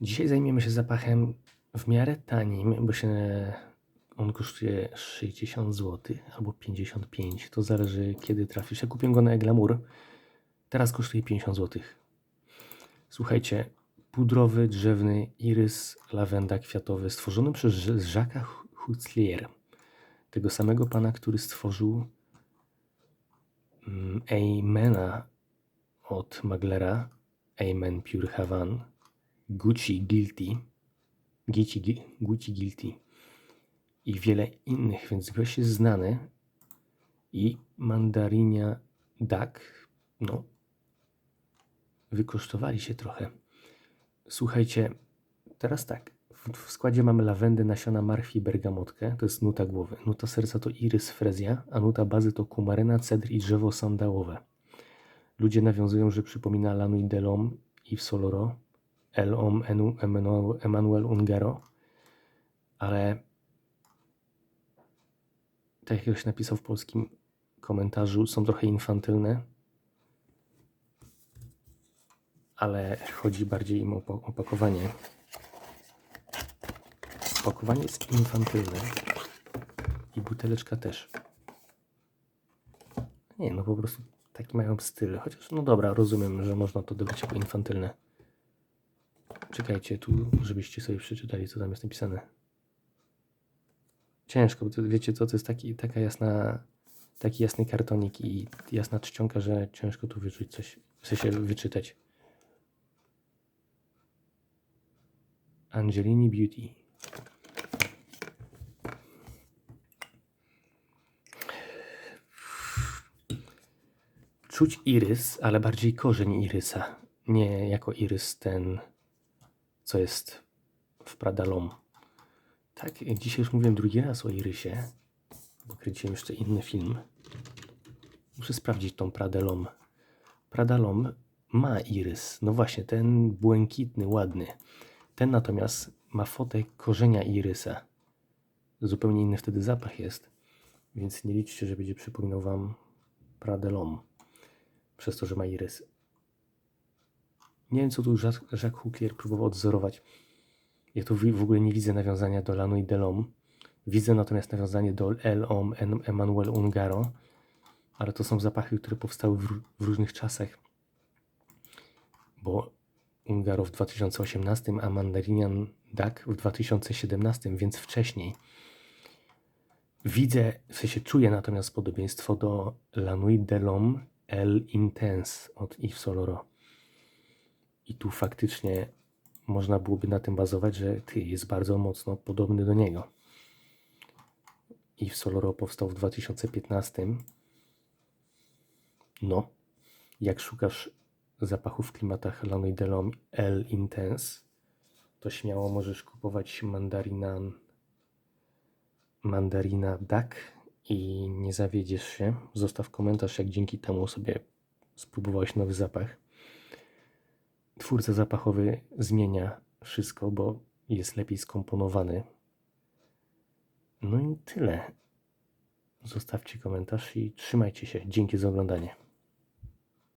Dzisiaj zajmiemy się zapachem w miarę tanim, bo się on kosztuje 60 zł albo 55. To zależy kiedy trafisz. Ja kupiłem go na Eglamour. Teraz kosztuje 50 zł. Słuchajcie, pudrowy, drzewny irys lawenda kwiatowy stworzony przez Jacques'a Hutzlier. Tego samego pana, który stworzył mm, Amena od Maglera. Amen Pure Havan. Gucci Guilty. Gucci, Gucci Guilty. I wiele innych, więc gość jest znany. I mandarinia Duck. No, wykosztowali się trochę. Słuchajcie, teraz tak. W, w składzie mamy lawendę, nasiona marchwi bergamotkę. To jest nuta głowy. Nuta serca to irys frezja, a nuta bazy to kumaryna, cedr i drzewo sandałowe. Ludzie nawiązują, że przypomina Lanu i Delom i w Soloro, El Om Enu Emmanuel- Emanuel Ungaro, ale tak jak ktoś napisał w polskim komentarzu, są trochę infantylne, ale chodzi bardziej im o opakowanie. Opakowanie jest infantylne i buteleczka też. Nie, no po prostu taki mają styl. Chociaż, no dobra, rozumiem, że można to odebrać jako infantylne. Czekajcie tu, żebyście sobie przeczytali, co tam jest napisane. Ciężko, bo to, wiecie co, to jest taki, taka jasna, taki jasny kartonik i jasna czcionka, że ciężko tu wyczuć coś, w sensie wyczytać. Angelini Beauty. Czuć irys, ale bardziej korzeń irysa. Nie jako irys ten, co jest w Pradalom. Tak, dzisiaj już mówiłem drugi raz o irysie, bo kręciłem jeszcze inny film. Muszę sprawdzić tą Pradalom. Pradalom ma irys. No właśnie, ten błękitny, ładny. Ten natomiast ma fotę korzenia irysa. Zupełnie inny wtedy zapach jest. Więc nie liczcie, że będzie przypominał Wam Pradelom. Przez to, że ma irys. Nie wiem, co tu Jacques, Jacques Huclier próbował odzorować. Ja tu w ogóle nie widzę nawiązania do Lanu i Delom. Widzę natomiast nawiązanie do El Om en Emanuel Ungaro. Ale to są zapachy, które powstały w, w różnych czasach. Bo Ungaro w 2018, a Mandarinian Duck w 2017, więc wcześniej. Widzę, w sensie czuję natomiast podobieństwo do La Nuit de l'Homme Intense od Yves Soloro. I tu faktycznie można byłoby na tym bazować, że ty jest bardzo mocno podobny do niego. Yves Soloro powstał w 2015. No, jak szukasz zapachów w klimatach La Nuit de l'Homme El Intense, to śmiało możesz kupować mandarina mandarina Duck i nie zawiedziesz się. Zostaw komentarz, jak dzięki temu sobie spróbowałeś nowy zapach. Twórca zapachowy zmienia wszystko, bo jest lepiej skomponowany. No i tyle. Zostawcie komentarz i trzymajcie się. Dzięki za oglądanie.